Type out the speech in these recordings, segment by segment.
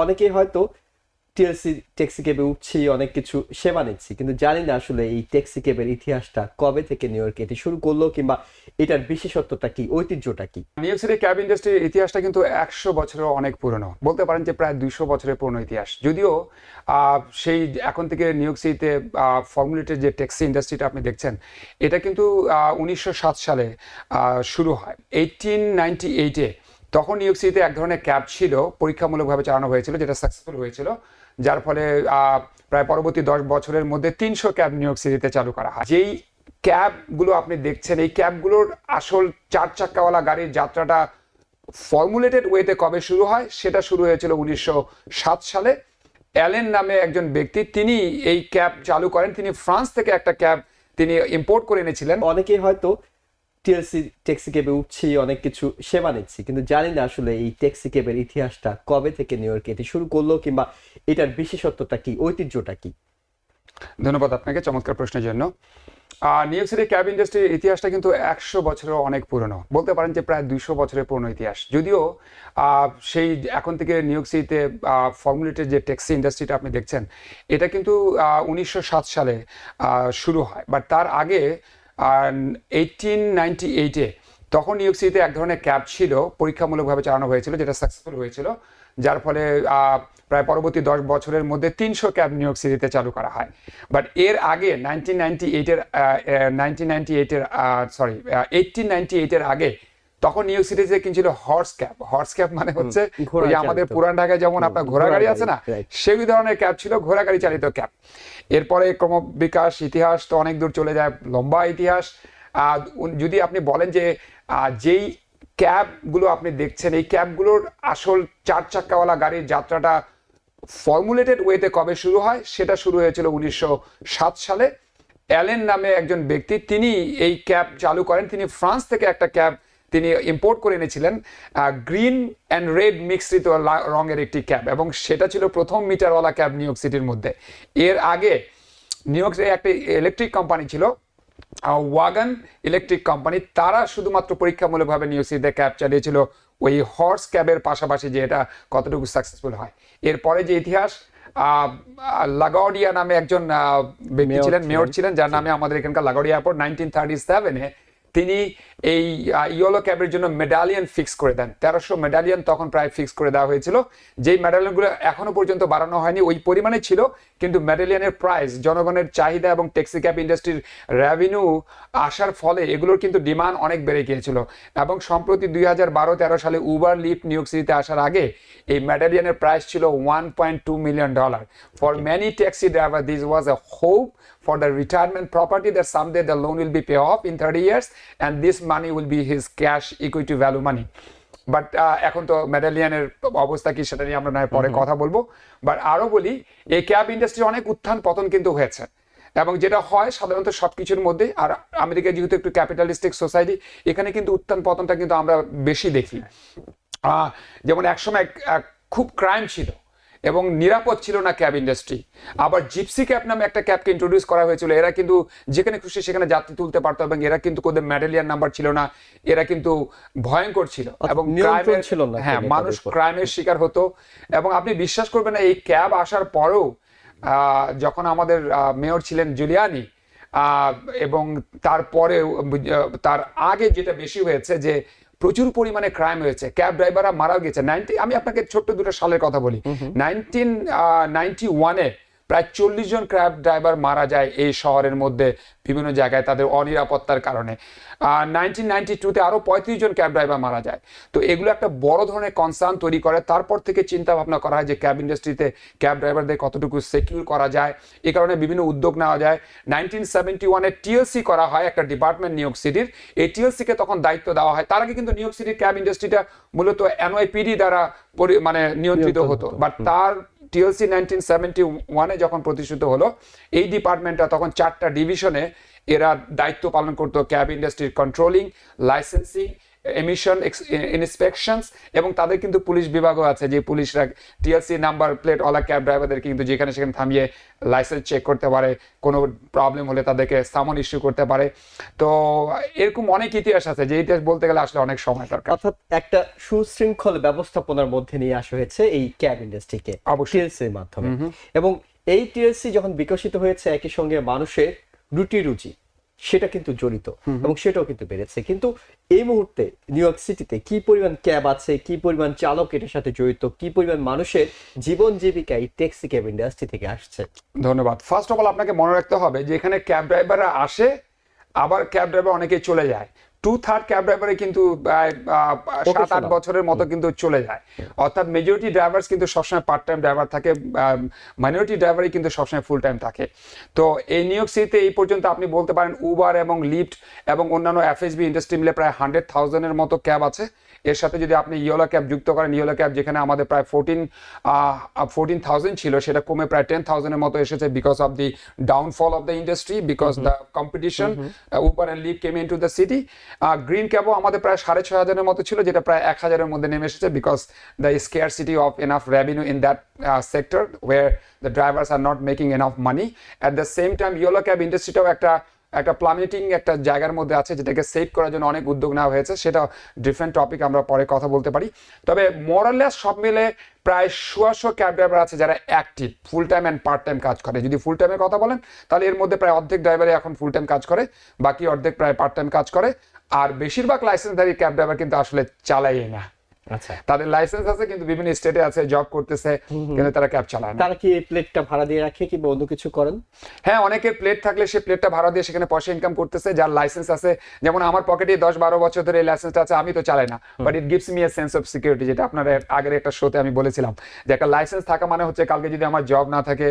অনেকেই হয়তো TLC taxi ক্যাবে উঠছি অনেক কিছু সেবা নিচ্ছি, কিন্তু জানি না আসলে এই ট্যাক্সি ক্যাবের ইতিহাসটা কবে থেকে নিউ ইয়র্কে এটি শুরু করল কিংবা এটার বিশেষত্বটা কি, ঐতিহ্যটা কি? নিউ ইয়র্ক সিটি ক্যাব ইন্ডাস্ট্রির ইতিহাসটা কিন্তু একশো বছরের অনেক পুরনো। বলতে পারেন যে প্রায় দুইশো বছরের পুরনো ইতিহাস। যদিও সেই এখন থেকে নিউ ইয়র্ক সিটিতে ফর্মুলেটেড যে ট্যাক্সি ইন্ডাস্ট্রিটা আপনি দেখছেন, এটা কিন্তু উনিশশো সাত সালে শুরু হয়। এইটিন নাইনটি এইটে তখন ইয়র্ক এক ধরনের ক্যাব ছিল, পরীক্ষামূলকভাবে চালানো হয়েছিল, যেটা সাকসেসফুল হয়েছিল, যার ফলে প্রায় পরবর্তী দশ বছরের মধ্যে তিনশো ক্যাব ইয়র্ক সিটিতে চালু করা হয়। যেই ক্যাবগুলো আপনি দেখছেন, এই ক্যাবগুলোর আসল চার চাক্কাওয়ালা গাড়ির যাত্রাটা ফর্মুলেটেড ওয়েতে কবে শুরু হয়, সেটা শুরু হয়েছিল উনিশশো সাত সালে। অ্যালেন নামে একজন ব্যক্তি, তিনি এই ক্যাব চালু করেন। তিনি ফ্রান্স থেকে একটা ক্যাব তিনি ইম্পোর্ট করে এনেছিলেন। অনেকেই হয়তো টিএলসি ট্যাক্সি ক্যাবে উঠছি, অনেক কিছু সেবা নিচ্ছি। কিন্তু জানি না আসলে এই ট্যাক্সি ক্যাবের ইতিহাসটা কবে থেকে নিউ ইয়র্কে এটি শুরু করল কিংবা এটার বিশেষত্বটা কি, ঐতিহ্যটা কি? ধন্যবাদ আপনাকে চমৎকার প্রশ্নের জন্য। নিউ ইয়র্ক সিটি ক্যাব ইন্ডাস্ট্রির ইতিহাসটা কিন্তু একশো বছরের অনেক পুরনো। বলতে পারেন যে প্রায় দুশো বছরের পুরনো ইতিহাস। যদিও সেই এখন থেকে নিউ ইয়র্ক সিটিতে ফর্মুলেটেড যে ট্যাক্সি ইন্ডাস্ট্রিটা আপনি দেখছেন, এটা কিন্তু উনিশশো সাত সালে শুরু হয়। বাট তার আগে এইটিন নাইনটি এইটে তখন নিউ এক ধরনের ক্যাব ছিল, পরীক্ষামূলকভাবে চালানো হয়েছিল, যেটা সাকসেসফুল হয়েছিল, যার ফলে প্রায় পরবর্তী দশ বছরের মধ্যে তিনশো ক্যাব নিউ ইয়র্ক সিটিতে চালু করা হয়। বাট এর আগে নাইনটিন নাইনটি এইটের নাইনটিন নাইনটি এইটের সরি এইটিন নাইনটি এইটের আগে তখন নিউ ইয়র্ক সিটিতে কিনছিল হর্স ক্যাব হর্স ক্যাব মানে হচ্ছে ওই আমাদের পুরান ঢাকায় যেমন আপনার ঘোড়া গাড়ি আছে না সেই ধরনের ক্যাব ছিল ঘোড়া গাড়ি চালিত ক্যাব এরপরে ক্রম বিকাশ ইতিহাস তো অনেক দূর চলে যায় লম্বা ইতিহাস। যদি আপনি বলেন যে যেই ক্যাবগুলো আপনি দেখছেন এই ক্যাবগুলোর আসল চার চাক্কাওয়ালা গাড়ির যাত্রাটা ফর্মুলেটেড ওয়েতে কবে শুরু হয় সেটা শুরু হয়েছিল উনিশশো সাত সালে। অ্যালেন নামে একজন ব্যক্তি তিনি এই ক্যাব চালু করেন। তিনি ফ্রান্স থেকে একটা ক্যাব তিনি ইম্পোর্ট করে এনেছিলেন গ্রিন অ্যান্ড রেড মিক্সিত রঙের একটি ক্যাব এবং সেটা ছিল প্রথম মিটারওয়ালা ক্যাব নিউ ইয়র্ক সিটির মধ্যে। এর আগে নিউ ইয়র্ক একটা ইলেকট্রিক কোম্পানি ছিল ওয়াগান ইলেকট্রিক কোম্পানি তারা শুধুমাত্র পরীক্ষামূলকভাবে নিউ সিটিতে ক্যাব চালিয়েছিল ওই হর্স ক্যাবের পাশাপাশি যে এটা কতটুকু সাকসেসফুল হয়। এরপরে যে ইতিহাস লাগাওডিয়া নামে একজন ব্যক্তি ছিলেন মেয়র ছিলেন। যার নামে আমাদের এখানকার লাগাওডিয়া এয়ারপোর্ট নাইনটিন থার্টি সেভেনে তিনি এই ইয়েলো ক্যাবের জন্য মেডালিয়ান ফিক্স করে দেন। তেরোশো মেডালিয়ান তখন প্রায় ফিক্স করে দেওয়া হয়েছিল। যেই মেডালিয়ানগুলো এখনও পর্যন্ত বাড়ানো হয়নি, ওই পরিমাণে ছিল, কিন্তু মেডালিয়ানের প্রাইস জনগণের চাহিদা এবং ট্যাক্সি ক্যাব ইন্ডাস্ট্রির রেভিনিউ আসার ফলে এগুলোর কিন্তু ডিমান্ড অনেক বেড়ে গিয়েছিল। এবং সম্প্রতি দুই হাজার বারো তেরো সালে উবার লিফট নিউ সিটিতে আসার আগে এই মেডালিয়ানের প্রাইস ছিল one point two million dollar for many taxi driver this was a hope for the retirement property that someday the loan will be pay off in 30 years and this money will be his cash equity value money. But এখন তো মেডালিয়ানের অবস্থা কি সেটা নিয়ে আমরা নয় পরে কথা বলব। বাট আরও বলি এই ক্যাব ইন্ডাস্ট্রি অনেক উত্থান পতন কিন্তু হয়েছে। এবং যেটা হয় সাধারণত সবকিছুর মধ্যে আর আমেরিকা যেহেতু একটু ক্যাপিটালিস্টিক সোসাইটি এখানে কিন্তু উত্থান পতনটা কিন্তু আমরা বেশি দেখি। আহ, যেমন একসময় এক- এক খুব ক্রাইম ছিল। এবং নিরাপদ ছিল না ক্যাব ইন্ডাস্ট্রি। আবার জিপসি ক্যাব নামে একটা ক্যাবকে ইন্ট্রোডিউস করা হয়েছিল। এরা কিন্তু যেখানে খুশি সেখানে যাত্রী তুলতে পারতো এবং এরা কিন্তু কোদের মেডেলিয়ান নাম্বার ছিল না। এরা কিন্তু ভয়ঙ্কর ছিল এবং crime-এর- ছিল না হ্যাঁ মানুষ ক্রাইমের শিকার হতো। এবং আপনি বিশ্বাস করবেন না এই ক্যাব আসার পরেও আহ, যখন আমাদের মেয়র ছিলেন জুলিয়ানি আহ, এবং তারপরে তার আগে যেটা বেশি হয়েছে যে প্রচুর পরিমাণে ক্রাইম হয়েছে। ক্যাব ড্রাইভাররা মারাও গেছে। নাইনটি আমি আপনাকে ছোট্ট দুটো সালের কথা বলি। নাইনটিন নাইনটি ওয়ানে প্রায় চল্লিশ জন ক্যাব ড্রাইভার মারা যায় এই শহরের মধ্যে বিভিন্ন জায়গায় তাদের অনিরাপত্তার কারণে। আর নাইনটিন নাইনটি টুতে আরও পঁয়ত্রিশ জন ক্যাব ড্রাইভার মারা যায়। তো এগুলো একটা বড় ধরনের কনসার্ন তৈরি করে। তারপর থেকে চিন্তা ভাবনা করা হয় যে ক্যাব ইন্ডাস্ট্রিতে ক্যাব ড্রাইভারদের কতটুকু সিকিউর করা যায়। এই কারণে বিভিন্ন উদ্যোগ নেওয়া যায়। নাইনটিন সেভেন্টি ওয়ানে টিএলসি করা হয় একটা ডিপার্টমেন্ট নিউ ইয়র্ক সিটির এই TLC কে তখন দায়িত্ব দেওয়া হয়। তার আগে কিন্তু নিউ ইয়র্ক সিটির ক্যাব ইন্ডাস্ট্রিটা মূলত এনওয়াইপিডি দ্বারা মানে নিয়ন্ত্রিত হতো। বাট তার টিএলসি নাইনটিন সেভেন্টি ওয়ানে যখন প্রতিষ্ঠিত হলো, এই ডিপার্টমেন্টটা তখন চারটা ডিভিশনে এরা দায়িত্ব পালন করতো, ক্যাব ইন্ডাস্ট্রির কন্ট্রোলিং লাইসেন্সিং এমিশন ইন্সপেকশনস এবং তাদের কিন্তু পুলিশ বিভাগও আছে যে পুলিশরা TLC number plate Ola cab ড্রাইভারদের কিন্তু যেখানে সেখানে থামিয়ে লাইসেন্স চেক করতে পারে কোনো প্রবলেম হলে তাদেরকে সামন ইস্যু করতে পারে। তো এরকম অনেক ইতিহাস আছে যে ইতিহাস বলতে গেলে আসলে অনেক সময় দরকার। অর্থাৎ একটা সুশৃঙ্খল ব্যবস্থাপনার মধ্যে নিয়ে আসা হয়েছে এই ক্যাব ইন্ডাস্ট্রিকে অবশ্যই। টিএলসির মাধ্যমে। এবং এই টিএলসি যখন বিকশিত হয়েছে একই সঙ্গে মানুষের রুটি রুচি সেটা কিন্তু জড়িত এবং সেটাও কিন্তু বেড়েছে। কিন্তু এই মুহূর্তে নিউ ইয়র্ক সিটিতে কি পরিমাণ ক্যাব আছে কি পরিমাণ চালক এটার সাথে জড়িত কি পরিমাণ মানুষের জীবন জীবিকা এই ট্যাক্সি ক্যাব ইন্ডাস্ট্রি থেকে আসছে? ধন্যবাদ। ফার্স্ট অফ অল আপনাকে মনে রাখতে হবে যে এখানে ক্যাব ড্রাইভাররা আসে আবার ক্যাব ড্রাইভার অনেকেই চলে যায়। টু থার্ড ক্যাব ড্রাইভারে কিন্তু সাত আট বছরের মতো কিন্তু চলে যায়। অর্থাৎ মেজরিটি ড্রাইভার্স কিন্তু সবসময় পার্ট টাইম ড্রাইভার থাকে মাইনরিটি ড্রাইভারই কিন্তু সবসময় ফুল টাইম থাকে। তো এই নিউ ইয়র্ক সিটিতে এই পর্যন্ত আপনি বলতে পারেন উবার এবং লিফ্ট এবং অন্যান্য এফএসবি ইন্ডাস্ট্রি মিলে প্রায় হান্ড্রেড থাউজেন্ডের মতো ক্যাব আছে। এর সাথে যদি আপনি ইয়েলো ক্যাব যুক্ত করেন ইয়েলো ক্যাব যেখানে আমাদের প্রায় ফোরটিন ফোরটিন থাউজেন্ড ছিল সেটা কমে প্রায় টেন থাউজেন্ডের মতো এসেছে because of the downfall of the industry because the competition Uber and leave came in to the city green ক্যাবও আমাদের প্রায় সাড়ে ছয় হাজারের মতো ছিল যেটা প্রায় এক হাজারের মধ্যে নেমে এসেছে because the scarcity of enough revenue in that sector were the drivers are not making enough money at the same time yellow cab ইন্ডাস্ট্রিটাও একটা একটা প্লামেটিং একটা জায়গার মধ্যে আছে, যেটাকে সেভ করার জন্য অনেক উদ্যোগ নেওয়া হয়েছে। সেটা ডিফারেন্ট টপিক আমরা পরে কথা বলতে পারি। তবে মোরালেস সব মিলে প্রায় শোয়াশো ক্যাব ড্রাইভার আছে যারা active full time and part time কাজ করে। যদি ফুল টাইমের কথা বলেন, তাহলে এর মধ্যে প্রায় অর্ধেক ড্রাইভারই এখন ফুল টাইম কাজ করে, বাকি অর্ধেক প্রায় পার্ট টাইম কাজ করে। আর বেশিরভাগ লাইসেন্সধারী ক্যাব ড্রাইভার কিন্তু আসলে চালাই না। তাদের লাইসেন্স আছে কিন্তু বিভিন্ন স্টেটে আছে জব করতেছে কিন্তু তারা ক্যাব চালায় না। তারা কি এই প্লেটটা ভাড়া দিয়ে রাখে কিংবা অন্য কিছু করেন? হ্যাঁ অনেকের প্লেট থাকলে সে প্লেটটা ভাড়া দিয়ে সেখানে পয়সা ইনকাম করতেছে যার লাইসেন্স আছে। যেমন আমার পকেটে দশ বারো বছর ধরে এই লাইসেন্সটা আছে আমি তো চালাই না। But it gives me a sense of security যেটা আপনার আগের একটা শোতে আমি বলেছিলাম যে একটা লাইসেন্স থাকা মানে হচ্ছে কালকে যদি আমার জব না থাকে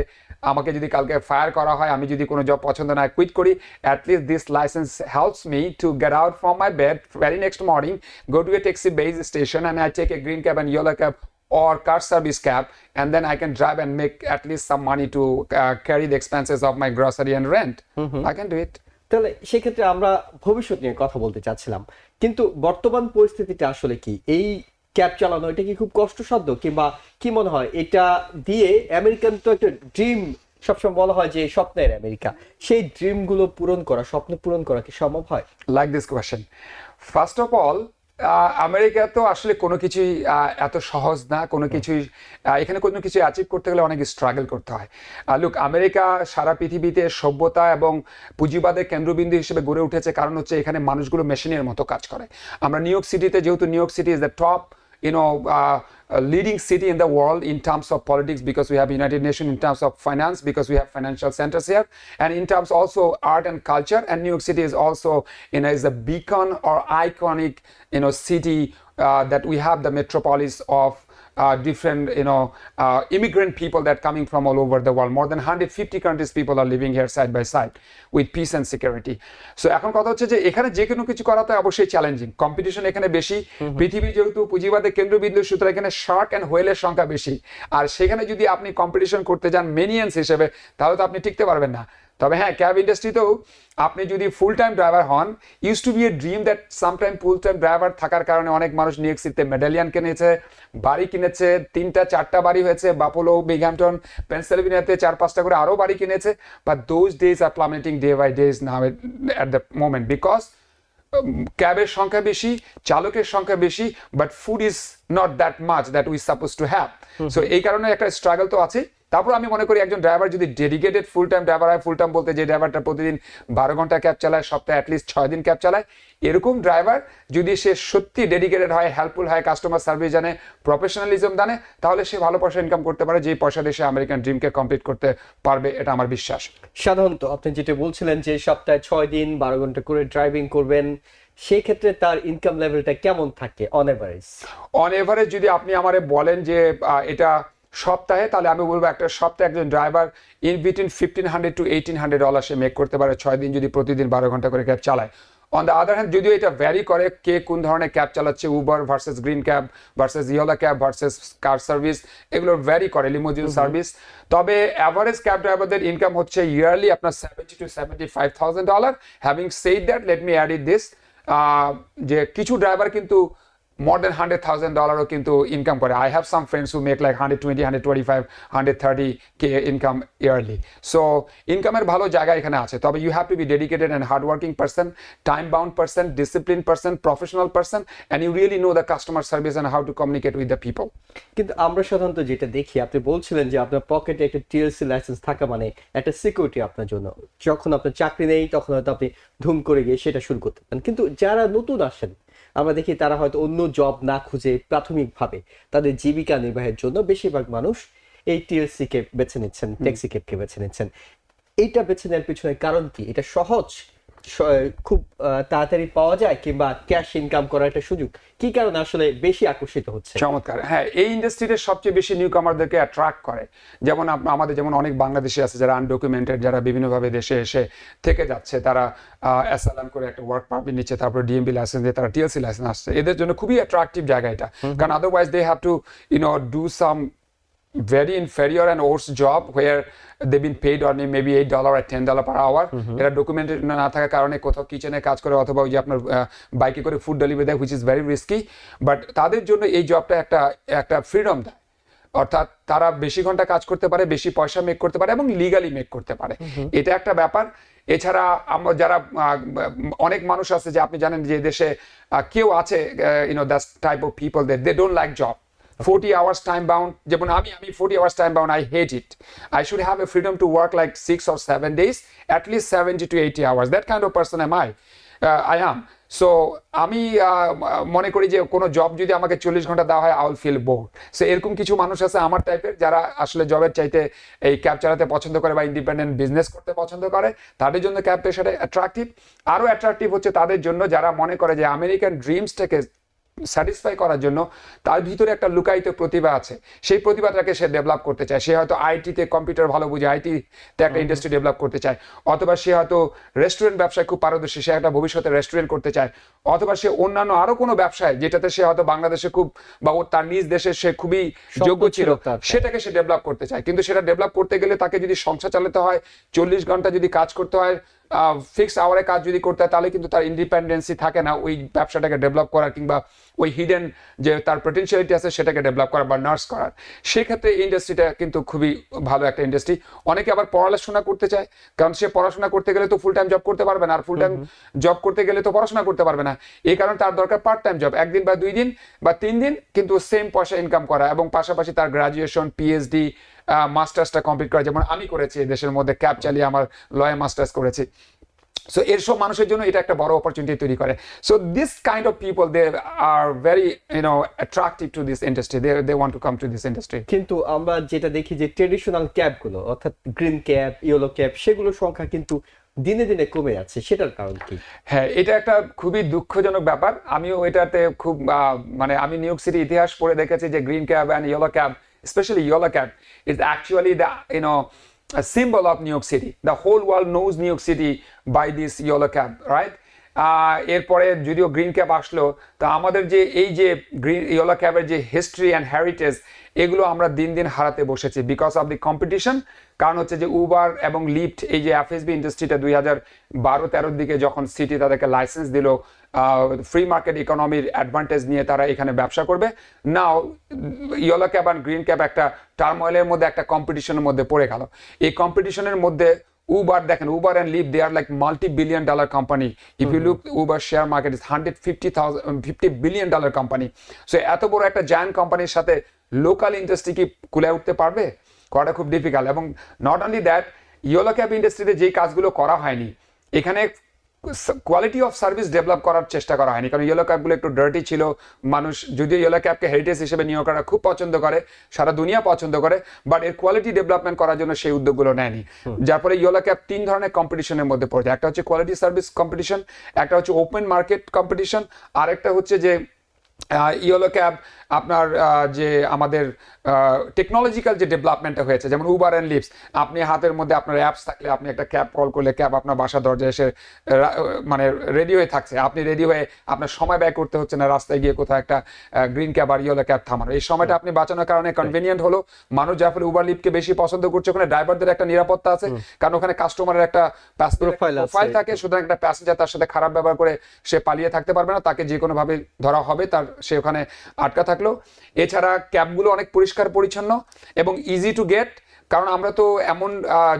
আমাকে যদি কালকে ফায়ার করা হয় আমি যদি কোনো জব পছন্দ না কুইট করি। At least this licence helps me to get out from my bed very next morning go to a taxi base station and I take a green cab and yellow cab or car service cab and then i can drive and make at least some money to uh, carry the expenses of my grocery and rent. I can do it. তাহলে সেক্ষেত্রে আমরা ভবিষ্যৎ নিয়ে কথা বলতে চাচ্ছিলাম। কিন্তু বর্তমান পরিস্থিতিটা আসলে কি? এই ক্যাব চালানো এটা কি খুব কষ্টসাধ্য? কিংবা কি মনে হয় এটা দিয়ে আমেরিকান তো একটা ড্রিম সবসময় বলা হয় যে স্বপ্নের আমেরিকা। সেই ড্রিমগুলো পূরণ করা স্বপ্ন পূরণ করা কি সম্ভব হয়? Like this question. First of all America তো আসলে কোনো কিছুই এত সহজ না কোনো কিছুই এখানে কোনো কিছু অ্যাচিভ করতে গেলে অনেক স্ট্রাগল করতে হয়। লুক আমেরিকা সারা পৃথিবীতে সভ্যতা এবং পুঁজিবাদের কেন্দ্রবিন্দু হিসেবে গড়ে উঠেছে কারণ হচ্ছে এখানে মানুষগুলো মেশিনের মতো কাজ করে। আমরা নিউ ইয়র্ক সিটিতে যেহেতু New York city is the top you know, uh, a leading city in the world in terms of politics because we have United Nations, in terms of finance because we have financial centers here, and in terms also art and culture. And New York City is also, you know, is a beacon or iconic, you know, city uh, that we have the metropolis of. Uh, different, you know, uh, immigrant people that coming from all over the world. More than 150 countries, people are living here side by side with peace and security. So এখন কথা হচ্ছে যে এখানে যে কোনো কিছু করা তো অবশ্যই চ্যালেঞ্জিং কম্পিটিশন এখানে বেশি পৃথিবী যেহেতু পুঁজিবাদের কেন্দ্রবিন্দু সুতরাং এখানে শার্ক অ্যান্ড হোয়েলের সংখ্যা বেশি আর সেখানে যদি আপনি কম্পিটিশন করতে যান মেনিয়েন্স হিসেবে তাহলে তো আপনি টিকতে পারবেন না তবে হ্যাঁ ক্যাব ইন্ডাস্ট্রিতেও আপনি যদি ফুল টাইম ড্রাইভার হন use to be a dream that sometime full time driver থাকার কারণে অনেক মানুষ নিউ সিটিতে মেডালিয়ান কিনেছে বাড়ি কিনেছে তিনটা চারটা বাড়ি হয়েছে বাপোলো বিঘ্যাম্পটন পেনসিলভেনিয়াতে চার পাঁচটা করে আরও বাড়ি কিনেছে but those days are plummeting day by days now at the moment because ক্যাবের সংখ্যা বেশি চালকের সংখ্যা বেশি but food is not that much that we suppose to have so এই কারণে একটা স্ট্রাগল তো আছে তারপর আমি মনে করি একজন ড্রাইভার যদি ডেডিকেটেড ফুল টাইম ড্রাইভার হয় ফুল টাইম বলতে যে ড্রাইভারটা প্রতিদিন বারো ঘণ্টা ক্যাব চালায় সপ্তাহে অ্যাটলিস্ট ছয় দিন ক্যাব চালায় এরকম ড্রাইভার যদি সে সত্যি ডেডিকেটেড হয় হেল্পফুল হয় কাস্টমার সার্ভিস জানে প্রফেশনালিজম জানে তাহলে সে ভালো পয়সা ইনকাম করতে পারে যে পয়সা দিয়ে সে আমেরিকান ড্রিমকে কমপ্লিট করতে পারবে এটা আমার বিশ্বাস। সাধারণত আপনি যেটা বলছিলেন যে সপ্তাহে ছয় দিন বারো ঘণ্টা করে ড্রাইভিং করবেন সেই ক্ষেত্রে তার ইনকাম লেভেলটা কেমন থাকে অন এভারেজ অন এভারেজ যদি আপনি আমারে বলেন যে এটা সপ্তাহে তাহলে আমি বলব একটা সপ্তাহে একজন driver in between fifteen hundred to eighteen hundred dollar say make করতে পারে। ছয় দিন যদি প্রতিদিন বারো ঘণ্টা করে ক্যাব চালায়। অন দ্য আদার হ্যান্ড যদিও এটা ভ্যারি করে কে কোন ধরনের ক্যাব চালাচ্ছে Uber versus green cab versus yellow cab versus car service এগুলো ভ্যারি করে লিমোজিন সার্ভিস তবে অ্যাভারেজ ক্যাব ড্রাইভারদের ইনকাম হচ্ছে ইয়ারলি আপনার seventy two seventy five thousand dollar having said that let me add it this যে কিছু driver কিন্তু মোর দেন hundred thousand ডলারও কিন্তু ইনকাম করে। I have some friends who make like hundred twenty hundred twenty five hundred thirty K income yearly so ইনকামের ভালো জায়গা এখানে আছে। তবে you have to be dedicated and hard working person time bound person discipline person professional person and you really know the customer service and how to communicate with the people কিন্তু আমরা সাধারণত যেটা দেখি, আপনি বলছিলেন যে আপনার পকেটে একটা টিএলসি লাইসেন্স থাকা মানে একটা সিকিউরিটি আপনার জন্য। যখন আপনার চাকরি নেই, তখন হয়তো আপনি ধুম করে গিয়ে সেটা শুরু করতে পারেন। কিন্তু যারা নতুন আসেন আমরা দেখি তারা হয়তো অন্য জব না খুঁজে প্রাথমিকভাবে তাদের জীবিকা নির্বাহের জন্য বেশিরভাগ মানুষ এই টিএলসি কে বেছে নিচ্ছেন ট্যাক্সি কে বেছে নিচ্ছেন। এইটা বেছে নেওয়ার পিছনে কারণ কি? এটা সহজ খুব তাড়াতাড়ি পাওয়া যায় কিংবা ক্যাশ ইনকাম করার একটা সুযোগ। কি কারণে আসলে বেশি আকর্ষিত হচ্ছে? চমৎকার। হ্যাঁ এই ইন্ডাস্ট্রিতে সবচেয়ে বেশি নিউ কামারদেরকে অ্যাট্রাক্ট করে। যেমন আমাদের যেমন অনেক বাংলাদেশি আছে যারা আনডকুমেন্টেড যারা বিভিন্নভাবে দেশে এসে থেকে যাচ্ছে তারা অ্যাসালাম করে একটা ওয়ার্ক পারমিট নিচ্ছে তারপর ডিএমবি লাইসেন্স দিয়ে তারা টিএলসি লাইসেন্স আসছে। এদের জন্য খুবই অ্যাট্রাকটিভ জায়গা এটা। কারণ otherwise they have to you know do some very inferior and worse job where they've been paid only maybe eight dollar or ten dollar per hour. এরা ডকুমেন্টেড না থাকার কারণে কোথাও কিচেনে কাজ করে অথবা ওই যে আপনার বাইকে করে ফুড ডেলিভারি দেয় which is very risky but তাদের জন্য এই জবটা একটা একটা ফ্রিডম দেয়। অর্থাৎ তারা বেশি ঘণ্টা কাজ করতে পারে বেশি পয়সা মেক করতে পারে এবং লিগালি মেক করতে পারে। এটা একটা ব্যাপার। এছাড়া আমরা যারা অনেক মানুষ আছে যে আপনি জানেন যে দেশে কেউ আছে you know that type of people they don't like job 40 hours time bound. যেমন আমি আমি 40 hours time bound I hate it. I should have a freedom to work like 6 or 7 days at least 70 to 80 hours. That kind of person am I? Uh, I am. So আমি আহ, মনে করি যে কোনো job যদি আমাকে চল্লিশ ঘণ্টা দেওয়া হয় I will feel bored so এরকম কিছু মানুষ আছে আমার টাইপের যারা আসলে জবের চাইতে এই ক্যাব চালাতে পছন্দ করে বা ইন্ডিপেন্ডেন্ট বিজনেস করতে পছন্দ করে তাদের জন্য ক্যাব পেশাটা অ্যাট্রাকটিভ আরও অ্যাট্রাকটিভ হচ্ছে তাদের জন্য যারা মনে করে যে আমেরিকান ড্রিমসটাকে স্যাটিসফাই করার জন্য তার ভিতরে একটা লুকায়িত প্রতিভা আছে। সেই প্রতিভাটাকে সে ডেভেলপ করতে চায়। সে হয়তো আইটিতে কম্পিউটার ভালো বুঝে আইটিতে একটা ইন্ডাস্ট্রি ডেভেলপ করতে চায়। অথবা সে হয়তো রেস্টুরেন্ট ব্যবসায় খুব পারদর্শী সে একটা ভবিষ্যতে রেস্টুরেন্ট করতে চায়। অথবা সে অন্যান্য আরও কোনো ব্যবসায় যেটাতে সে হয়তো বাংলাদেশে খুব বা তার নিজ দেশে সে খুবই যোগ্য ছিল ছিল সেটাকে সে ডেভেলপ করতে চায়। কিন্তু সেটা ডেভেলপ করতে গেলে তাকে যদি সংসার চালাতে হয় চল্লিশ ঘণ্টা যদি কাজ করতে হয় ফিক্স আওয়ারে কাজ যদি করতে হয় তাহলে কিন্তু তার ইন্ডিপেন্ডেন্সি থাকে না। ওই ব্যবসাটাকে ডেভেলপ করার কিংবা ওই হিডেন যে তার পটেনশিয়ালিটি আছে সেটাকে ডেভেলপ করার বা নার্স করার। সেক্ষেত্রে ইন্ডাস্ট্রিটা কিন্তু খুবই ভালো একটা ইন্ডাস্ট্রি অনেকে আবার পড়াশোনা করতে চায় কারণ সে পড়াশোনা করতে গেলে তো ফুল টাইম জব করতে পারবে না আর ফুল টাইম জব করতে গেলে তো পড়াশোনা করতে পারবে না। এই কারণে তার দরকার পার্ট টাইম জব একদিন বা দুই দিন বা তিন দিন কিন্তু সেম পয়সা ইনকাম করা এবং পাশাপাশি তার গ্রাজুয়েশন পিএইচডি মাস্টার্সটা কমপ্লিট করা। যেমন আমি করেছি দেশের মধ্যে ক্যাব চালিয়ে আমার লয়ে মাস্টার্স করেছি। সো এরসব মানুষের জন্য এটা একটা বড় অপরচুনিটি তৈরি করে। So this kind of people they are very you know attractive to this industry they they want to come to this industry কিন্তু আমরা যেটা দেখি যে ট্রেডিশনাল ক্যাবগুলো অর্থাৎ গ্রিন ক্যাব ইয়েলো ক্যাব সেগুলোর সংখ্যা কিন্তু দিনে দিনে কমে যাচ্ছে। সেটার কারণ কি? হ্যাঁ এটা একটা খুবই দুঃখজনক ব্যাপার। আমিও এটাতে খুব মানে আমি নিউ ইয়র্ক সিটি ইতিহাস পড়ে দেখেছি যে green cab and yellow cab specially yellow cab is actually the you know a symbol of New York City. The whole world knows New York City by this yellow cab, right? আহ, এরপরে যদিও green cab আসলো তা আমাদের যে এই যে green yellow ক্যাবের যে হিস্ট্রি অ্যান্ড হেরিটেজ এগুলো আমরা দিন দিন হারাতে বসেছি বিকজ অফ দি কম্পিটিশন কারণ হচ্ছে যে উবার এবং লিফট এই যে এফএসবি ইন্ডাস্ট্রিটা দুই হাজার বারো তেরোর দিকে যখন সিটি তাদেরকে লাইসেন্স দিল ফ্রি মার্কেট ইকোনমির অ্যাডভান্টেজ নিয়ে তারা এখানে ব্যবসা করবে। Now yellow cab and green cab একটা টার্ময়েলের মধ্যে একটা কম্পিটিশনের মধ্যে পড়ে গেল। এই কম্পিটিশনের মধ্যে উবার দেখেন Uber and leave they are like multi billion dollar company if you look Uber share market is hundred fifty thousand fifty billion dollar company so এত বড় একটা জায়ান্ট কোম্পানির সাথে লোকাল ইন্ডাস্ট্রি কি কুলে উঠতে পারবে? করাটা খুব ডিফিকাল্ট এবং not only that yellow cab ইন্ডাস্ট্রিতে যেই কাজগুলো করা হয়নি এখানে কোয়ালিটি অফ সার্ভিস ডেভেলপ করার চেষ্টা করা হয়নি। কারণ ইয়েলো ক্যাবগুলো একটু ডার্টি ছিল। মানুষ যদিও ইয়েলো ক্যাবকে হেরিটেজ হিসেবে নিয়োগ করা খুব পছন্দ করে সারা দুনিয়া পছন্দ করে বাট এর কোয়ালিটি ডেভেলপমেন্ট করার জন্য সেই উদ্যোগগুলো নেয়নি। যার ফলে ইয়েলো ক্যাব তিন ধরনের কম্পিটিশনের মধ্যে পড়ে যায় একটা হচ্ছে কোয়ালিটি সার্ভিস কম্পিটিশন একটা হচ্ছে ওপেন মার্কেট কম্পিটিশন আর একটা হচ্ছে যে ইয়েলো ক্যাব আপনার যে আমাদের টেকনোলজিক্যাল যে ডেভেলপমেন্টটা হয়েছে যেমন উবার অ্যান্ড লিপস আপনি হাতের মধ্যে আপনার অ্যাপস থাকলে আপনি একটা ক্যাব কল করলে ক্যাব আপনার বাসা দরজায় এসে মানে রেডি হয়ে থাকছে। আপনি রেডি হয়ে আপনার সময় ব্যয় করতে হচ্ছে না রাস্তায় গিয়ে কোথাও একটা গ্রিন ক্যাব আর ইয়েলো ক্যাব থামানো। এই সময়টা আপনি বাঁচানোর কারণে কনভেনিয়েন্ট হলো। মানুষ যার ফলে উবার লিফটকে বেশি পছন্দ করছে ওখানে ড্রাইভারদের একটা নিরাপত্তা আছে। কারণ ওখানে কাস্টমারের একটা প্রোফাইল থাকে সুতরাং একটা প্যাসেঞ্জার তার সাথে খারাপ ব্যবহার করে সে পালিয়ে থাকতে পারবে না। তাকে যে কোনো ভাবে ধরা হবে তার সে ওখানে আটকা থাকল। এছাড়া ক্যাবগুলো অনেক পরিষ্কার পরিচ্ছন্ন এবং ইজি টু গেট কারণ আমরা তো এমন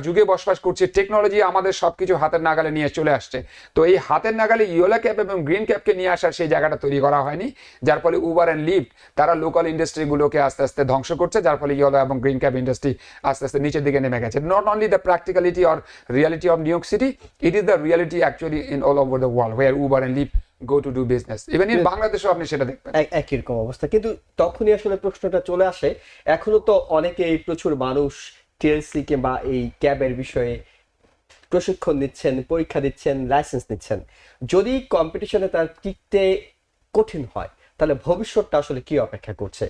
যুগে বসবাস করছি টেকনোলজি আমাদের সবকিছু হাতের নাগালে নিয়ে চলে আসছে। তো এই হাতের নাগালে ইয়েলো ক্যাব এবং গ্রিন ক্যাবকে নিয়ে আসার সেই জায়গাটা তৈরি করা হয়নি, যার ফলে উবার অ্যান্ড লিফট তারা লোকাল ইন্ডাস্ট্রিগুলোকে আস্তে আস্তে ধ্বংস করছে, যার ফলে ইয়েলো এবং গ্রিন ক্যাব ইন্ডাস্ট্রি আস্তে আস্তে নিচের দিকে নেমে গেছে। Not only the practicality or reality of New York city it is the reality actually in all over the world where Uber and Lyft go to do business even in বাংলাদেশেও আপনি সেটা দেখবেন। একই রকম অবস্থা। কিন্তু তখনই আসলে প্রশ্নটা চলে আসে এখনও তো অনেকেই প্রচুর মানুষ টিএলসি কিংবা এই ক্যাবের বিষয়ে প্রশিক্ষণ নিচ্ছেন পরীক্ষা দিচ্ছেন লাইসেন্স নিচ্ছেন। যদি কম্পিটিশনে তার টিকতে কঠিন হয় তাহলে ভবিষ্যৎটা আসলে কি অপেক্ষা করছে?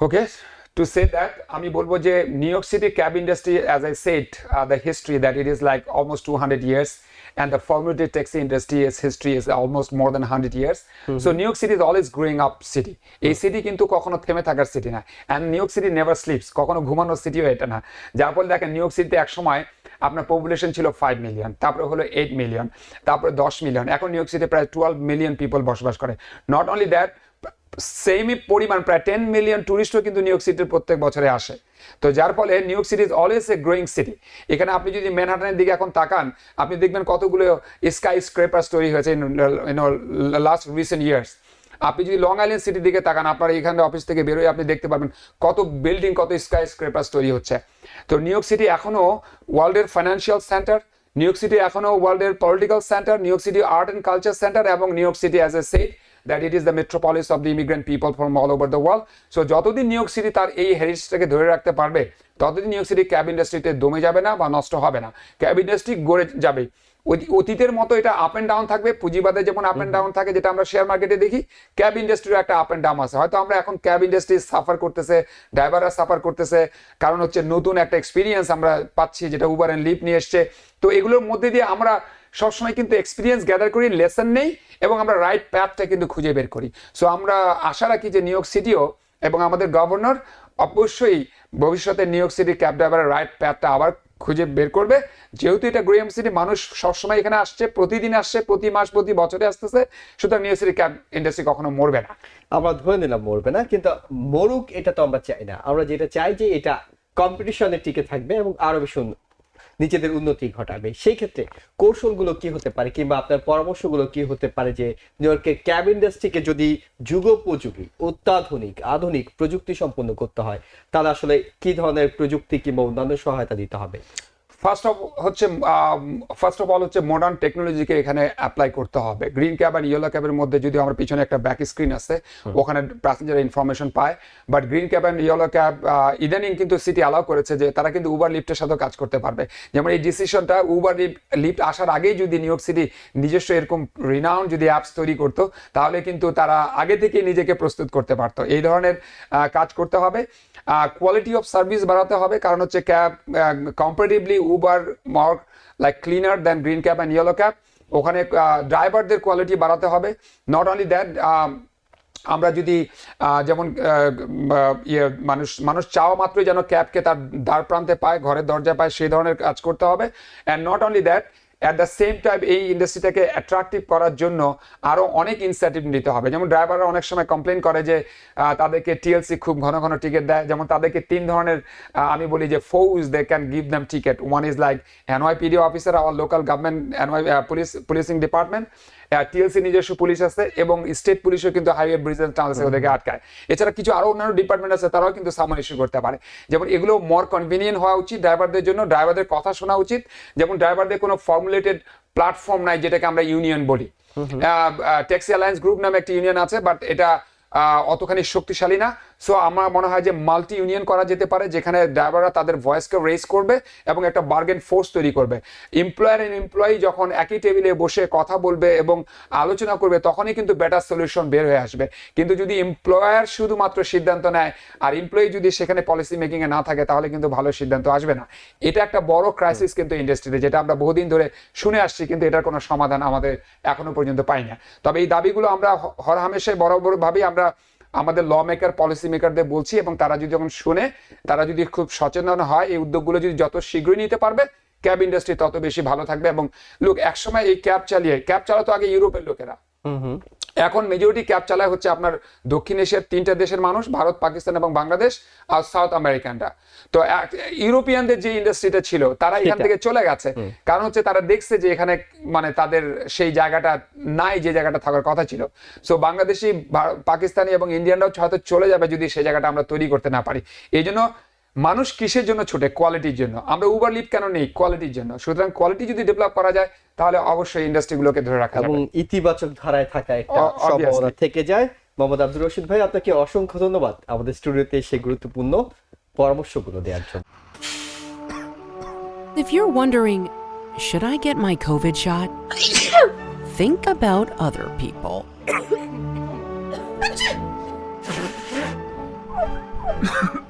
ওকে টু সে দ্যাট আমি বলব যে New York city cab industry as I said the history that it is like almost two hundred years and the formulated taxi industry is history is almost more than 100 years. Mm-hmm. so new york city is always growing up city. এই city কিন্তু কখনো থেমে থাকার city না। And new york city never sleeps কখনো ঘুমানোর CTO এটা না। যার ফলে দেখেন নিউ ইয়র্ক সিটিতে এক সময় আপনার পপুলেশন ছিল ফাইভ মিলিয়ন তারপরে হলো এইট মিলিয়ন তারপরে দশ মিলিয়ন এখন নিউ ইয়র্ক সিটি প্রায় টুয়েলভ মিলিয়ন পিপল বসবাস করে। নট অনলি দ্যাট সেমই পরিমাণ প্রায় টেন মিলিয়ন টুরিস্টও কিন্তু নিউ ইয়র্ক সিটির প্রত্যেক বছরে আসে। তো যার ফলে New York city is always a growing city এখানে আপনি যদি ম্যানহাটনের দিকে এখন তাকান, আপনি দেখবেন কতগুলো স্কাই স্ক্রেপার তৈরি হয়েছে লাস্ট রিসেন্ট ইয়ার্স আপনি যদি লং আইল্যান্ড সিটির দিকে তাকান, আপনার এখানে অফিস থেকে বেরোয় আপনি দেখতে পাবেন কত বিল্ডিং কত স্কাই স্ক্রেপার্স তৈরি হচ্ছে। তো নিউ ইয়র্ক সিটি এখনও ওয়ার্ল্ডের financial centre New York city এখনও ওয়ার্ল্ডের political centre New York city art and culture centre এবং New York city as a said that it is the metropolis of the immigrant people from all over the world so যতদিন New York city তার এই হেরিটেজটাকে ধরে রাখতে পারবে ততদিন new York city cab ইন্ডাস্ট্রিতে দমে যাবে না বা নষ্ট হবে না। ক্যাব ইন্ডাস্ট্রি গড়ে যাবে। অতীতের মতো এটা আপ এন্ড ডাউন থাকবে। পুঁজিবাদে যেমন আপ এন্ড ডাউন থাকে যেটা আমরা শেয়ার মার্কেটে দেখি ক্যাব ইন্ডাস্ট্রির একটা আপ এন্ড ডাউন আছে। হয়তো আমরা এখন ক্যাব ইন্ডাস্ট্রি সাফার করতেছে ড্রাইভাররা সাফার করতেছে। কারণ হচ্ছে নতুন একটা এক্সপিরিয়েন্স আমরা পাচ্ছি যেটা উবার অ্যান্ড লিপ নিয়ে এসছে। তো এগুলোর মধ্যে দিয়ে আমরা সবসময় কিন্তু এক্সপিরিয়েন্স গ্যাদার করি লেসন নেই এবং আমরা রাইট প্যাথটা কিন্তু খুঁজে বের করি। সো আমরা আশা রাখি যে নিউ ইয়র্ক সিটিও এবং আমাদের গভর্নর অবশ্যই ভবিষ্যতে নিউ ইয়র্ক সিটি ক্যাব ড্রাইভারের রাইট প্যাথটা আবার খুঁজে বের করবে। যেহেতু এটা গ্রেম সিটি মানুষ সবসময় এখানে আসছে, প্রতিদিন আসছে, প্রতি মাস, প্রতি বছরে আসতেছে। সুতরাং নিউ সিটি ক্যাব ইন্ডাস্ট্রি কখনো মরবে না। আমরা ধরে নিলাম মরবে না, কিন্তু মরুক এটা তো আমরা চাই না। আমরা যেটা চাই যে এটা কম্পিটিশনে টিকে থাকবে এবং আরও বেশি নিজেদের উন্নতি ঘটাবে। সেই ক্ষেত্রে কৌশলগুলো কি হতে পারে কিংবা আপনার পরামর্শগুলো কি হতে পারে যে নিউ ইয়র্কের ক্যাব ইন্ডাস্ট্রিকে যদি যুগোপযোগী, অত্যাধুনিক, আধুনিক প্রযুক্তি সম্পন্ন করতে হয়, তাহলে আসলে কি ধরনের প্রযুক্তি কিংবা অন্যান্য সহায়তা দিতে হবে? ফার্স্ট অফ হচ্ছে ফার্স্ট অফ অল হচ্ছে মডার্ন টেকনোলজিকে এখানে অ্যাপ্লাই করতে হবে। গ্রিন ক্যাব আর ইয়েলো ক্যাবের মধ্যে যদি আমার পিছনে একটা ব্যাক স্ক্রিন আছে ওখানে প্যাসেঞ্জার ইনফরমেশন পায়। But green cab and yellow cab ইদানিং কিন্তু সিটি অ্যালাউ করেছে যে তারা কিন্তু উবার লিফটের সাথেও কাজ করতে পারবে। যেমন এই ডিসিশনটা উবার লিফট আসার আগেই যদি নিউ ইয়র্ক সিটি নিজস্ব এরকম রিনাউন্ড যদি অ্যাপস তৈরি করতো তাহলে কিন্তু তারা আগে থেকে নিজেকে প্রস্তুত করতে পারতো। এই ধরনের কাজ করতে হবে। কোয়ালিটি অফ সার্ভিস বাড়াতে হবে। কারণ হচ্ছে cab comparatively Uber more like cleaner than green cab and yellow cab ওখানে ড্রাইভারদের কোয়ালিটি বাড়াতে হবে। নট অনলি দ্যাট আমরা যদি যেমন ইয়ে মানুষ মানুষ চাওয়া মাত্রই যেন ক্যাবকে তার দ্বার প্রান্তে পায়, ঘরের দরজা পায়, সেই ধরনের কাজ করতে হবে। And not only that at the same time এই ইন্ডাস্ট্রিটাকে অ্যাট্রাকটিভ করার জন্য আরও অনেক ইনসেন্টিভ নিতে হবে। যেমন ড্রাইভাররা অনেক সময় কমপ্লেন করে যে তাদেরকে টিএলসি খুব ঘন ঘন টিকিট দেয়। যেমন তাদেরকে তিন ধরনের আমি বলি যে ফৌজ they can give them ticket one is like NYPD officer our local government NY police policing department TLC নিজস্ব পুলিশ আছে এবং স্টেট পুলিশও কিন্তু হাইওয়ে ব্রিজ এন্ড টাউন্সে ওদেরকে আটকায়। এছাড়া কিছু আরও অন্যান্য ডিপার্টমেন্ট আছে তারাও কিন্তু সামন ইস্যু করতে পারে। যেমন এগুলো মোর কনভিনিয়েন্ট হওয়া উচিত ড্রাইভারদের জন্য ড্রাইভারদের কথা শোনা উচিত। যেমন ড্রাইভারদের কোনো ফর্মুলেটেড প্ল্যাটফর্ম নাই যেটাকে আমরা ইউনিয়ন বলি। ট্যাক্সি অ্যালায়েন্স গ্রুপ নামে একটা ইউনিয়ন আছে বাট এটা আহ, অতখানি শক্তিশালী না। সো আমার মনে হয় যে মাল্টি ইউনিয়ন করা যেতে পারে, যেখানে ড্রাইভাররা তাদের ভয়েসকে রেজ করবে এবং একটা বার্গেন ফোর্স তৈরি করবে। এমপ্লয়ার এন্ড এমপ্লয়ি যখন একই টেবিলে বসে কথা বলবে এবং আলোচনা করবে, তখনই কিন্তু বেটার সলিউশন বের হয়ে আসবে। কিন্তু যদি এমপ্লয়ার শুধুমাত্র সিদ্ধান্ত নেয় আর এমপ্লয়ি যদি সেখানে পলিসি মেকিংয়ে না থাকে, তাহলে কিন্তু ভালো সিদ্ধান্ত আসবে না। এটা একটা বড় ক্রাইসিস কিন্তু ইন্ডাস্ট্রিতে যেটা আমরা বহুদিন ধরে শুনে আসছি, কিন্তু এটার কোনো সমাধান আমাদের এখনও পর্যন্ত পাই না তবে এই দাবিগুলো আমরা হরহামেশাই বড় বড় ভাবেই আমরা আমাদের ল মেকার পলিসি মেকারদের বলছি এবং তারা যদি যখন শুনে, তারা যদি খুব সচেতন হয়, এই উদ্যোগগুলো যদি যত শীঘ্রই নিতে পারবে ক্যাব ইন্ডাস্ট্রি তত বেশি ভালো থাকবে এবং লোক একসময় এই ক্যাব চালিয়ে ক্যাব চালাতো আগে ইউরোপের লোকেরা। এখন মেজরিটি ক্যাব চালায় হচ্ছে আপনার দক্ষিণ এশিয়ার তিনটা দেশের মানুষ ভারত পাকিস্তান এবং বাংলাদেশ আর সাউথ আমেরিকানরা। তো ইউরোপিয়ানদের যে ইন্ডাস্ট্রিটা ছিল তারা এখান থেকে চলে গেছে। কারণ হচ্ছে তারা দেখছে যে এখানে মানে তাদের সেই জায়গাটা নাই যে জায়গাটা থাকার কথা ছিল। সো বাংলাদেশি পাকিস্তানি এবং ইন্ডিয়ানরাও হয়তো চলে যাবে যদি সেই জায়গাটা আমরা তৈরি করতে না পারি। এই জন্য মানুষ কিসের জন্য ছোটে? কোয়ালিটির জন্য। আমরা উবার লিপ কেন নেই? কোয়ালিটির জন্য। সুতরাং কোয়ালিটি যদি ডেভেলপ করা যায় তাহলে অবশ্যই ইন্ডাস্ট্রিগুলোকে ধরে রাখা এবং ইতিবাচক ধারায় থাকা একটা সম্ভাবনা থেকে যায়। মোহাম্মদ আব্দুর রশিদ ভাই আপনাকে অসংখ্য ধন্যবাদ আমাদের স্টুডিওতে সেই গুরুত্বপূর্ণ পরামর্শগুলো দেওয়ার জন্য। If you're wondering, should I get my COVID shot? Think about other people.